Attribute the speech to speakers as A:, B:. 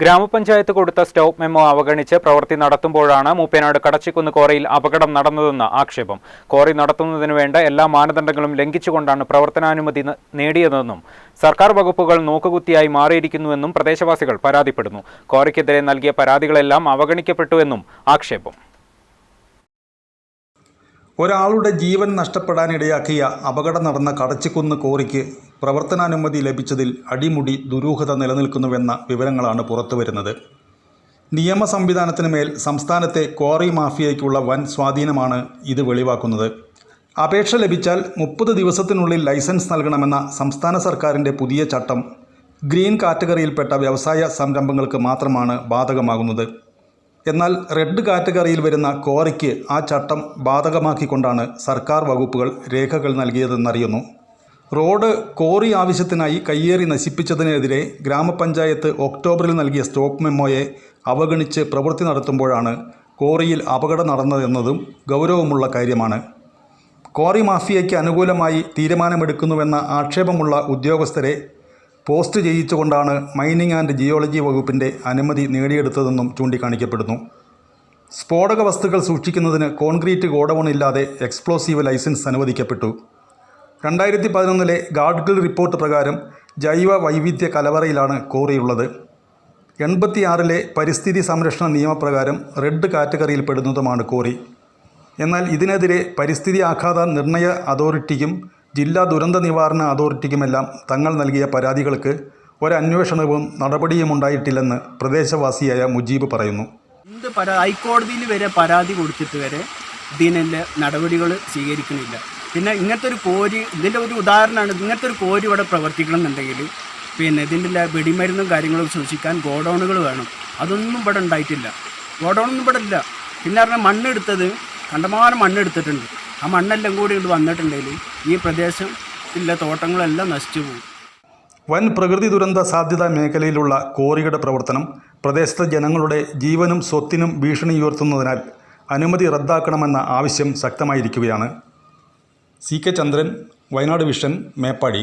A: ഗ്രാമപഞ്ചായത്ത് കൊടുത്ത stop memo അവഗണിച്ച് പ്രവൃത്തി നടത്തുമ്പോഴാണ് മൂപ്പേനാട് കടച്ചിക്കുന്ന് കോറയിൽ അപകടം നടന്നതെന്ന് ആക്ഷേപം. കോറി നടത്തുന്നതിന് വേണ്ട എല്ലാ മാനദണ്ഡങ്ങളും ലംഘിച്ചുകൊണ്ടാണ് പ്രവർത്തനാനുമതി നേടിയതെന്നും സർക്കാർ വകുപ്പുകൾ നോക്കുകുത്തിയായി മാറിയിരിക്കുന്നുവെന്നും പ്രദേശവാസികൾ പരാതിപ്പെടുന്നു. കോറിക്കെതിരെ നൽകിയ പരാതികളെല്ലാം അവഗണിക്കപ്പെട്ടുവെന്നും ആക്ഷേപം.
B: ഒരാളുടെ ജീവൻ നഷ്ടപ്പെടാനിടയാക്കിയ അപകടം നടന്ന കടച്ചിക്കുന്ന് കോറിക്ക് പ്രവർത്തനാനുമതി ലഭിച്ചതിൽ അടിമുടി ദുരൂഹത നിലനിൽക്കുന്നുവെന്ന വിവരങ്ങളാണ് പുറത്തുവരുന്നത്. നിയമ സംവിധാനത്തിന് മേൽ സംസ്ഥാനത്തെ ക്വാറി മാഫിയയ്ക്കുള്ള വൻ സ്വാധീനമാണ് ഇത് വെളിവാക്കുന്നത്. അപേക്ഷ ലഭിച്ചാൽ മുപ്പത് ദിവസത്തിനുള്ളിൽ ലൈസൻസ് നൽകണമെന്ന സംസ്ഥാന സർക്കാരിന്റെ പുതിയ ചട്ടം ഗ്രീൻ കാറ്റഗറിയിൽപ്പെട്ട വ്യവസായ സംരംഭങ്ങൾക്ക് മാത്രമാണ് ബാധകമാകുന്നത്. എന്നാൽ റെഡ് കാറ്റഗറിയിൽ വരുന്ന കോറിക്ക് ആ ചട്ടം ബാധകമാക്കിക്കൊണ്ടാണ് സർക്കാർ വകുപ്പുകൾ രേഖകൾ നൽകിയതെന്നറിയുന്നു. റോഡ് കോറി ആവശ്യത്തിനായി കയ്യേറി നശിപ്പിച്ചതിനെതിരെ ഗ്രാമപഞ്ചായത്ത് ഒക്ടോബറിൽ നൽകിയ സ്റ്റോപ്പ് മെമ്മോയെ അവഗണിച്ച് പ്രവൃത്തി നടത്തുമ്പോഴാണ് കോറിയിൽ അപകടം നടന്നതെന്നതും ഗൗരവമുള്ള കാര്യമാണ്. കോറി മാഫിയയ്ക്ക് അനുകൂലമായി തീരുമാനമെടുക്കുന്നുവെന്ന ആക്ഷേപമുള്ള ഉദ്യോഗസ്ഥരെ പോസ്റ്റ് ചെയ്യിച്ചുകൊണ്ടാണ് മൈനിങ് ആൻഡ് ജിയോളജി വകുപ്പിന്റെ അനുമതി നേടിയെടുത്തതെന്നും ചൂണ്ടിക്കാണിക്കപ്പെടുന്നു. സ്ഫോടക വസ്തുക്കൾ സൂക്ഷിക്കുന്നതിന് കോൺക്രീറ്റ് ഗോഡൗൺ ഇല്ലാതെ എക്സ്പ്ലോസീവ് ലൈസൻസ് അനുവദിക്കപ്പെട്ടു. രണ്ടായിരത്തി പതിനൊന്നിലെ ഗാഡ്ഗിൽ റിപ്പോർട്ട് പ്രകാരം ജൈവ വൈവിധ്യ കലവറയിലാണ് കോറിയുള്ളത്. എൺപത്തിയാറിലെ പരിസ്ഥിതി സംരക്ഷണ നിയമപ്രകാരം റെഡ് കാറ്റഗറിയിൽ പെടുന്നതുമാണ് കോറി. എന്നാൽ ഇതിനെതിരെ പരിസ്ഥിതി ആഘാത നിർണയ അതോറിറ്റിക്കും ജില്ലാ ദുരന്ത നിവാരണ അതോറിറ്റിക്കുമെല്ലാം തങ്ങൾ നൽകിയ പരാതികൾക്ക് ഒരന്വേഷണവും നടപടിയും ഉണ്ടായിട്ടില്ലെന്ന് പ്രദേശവാസിയായ മുജീബ് പറയുന്നു.
C: എന്ത് പരാ ഹൈക്കോടതിയിൽ വരെ പരാതി കൊടുത്തിട്ട് വരെ ഇതിനെല്ലാം നടപടികൾ സ്വീകരിക്കുന്നില്ല പിന്നെ ഇങ്ങനത്തെ ഒരു കോരി ഇതിന്റെ ഒരു ഉദാഹരണമാണ് ഇങ്ങനത്തെ ഒരു കോരി ഇവിടെ പ്രവർത്തിക്കണമെന്നുണ്ടെങ്കിൽ പിന്നെ ഇതിന്റെ വെടിമരുന്നും കാര്യങ്ങളും സൂക്ഷിക്കാൻ ഗോഡൗണുകൾ വേണം. അതൊന്നും ഇവിടെ ഉണ്ടായിട്ടില്ല. ഗോഡൗണൊന്നും ഇവിടെ ഇല്ല. പിന്നെ പറഞ്ഞാൽ മണ്ണെടുത്തത് കണ്ടമാനം മണ്ണെടുത്തിട്ടുണ്ട്. ആ മണ്ണെല്ലാം കൂടി ഇങ്ങോട്ട് വന്നിട്ടുണ്ടെങ്കിൽ ഈ പ്രദേശം ഇല്ല തോട്ടങ്ങളെല്ലാം നശിച്ചു പോകും.
B: വൻ പ്രകൃതി ദുരന്ത സാധ്യത മേഖലയിലുള്ള കോറിയുടെ പ്രവർത്തനം പ്രദേശത്തെ ജനങ്ങളുടെ ജീവനും സ്വത്തിനും ഭീഷണി ഉയർത്തുന്നതിനാൽ അനുമതി റദ്ദാക്കണമെന്ന ആവശ്യം ശക്തമായിരിക്കുകയാണ്. C K Chandran Wayanad vision Meppadi.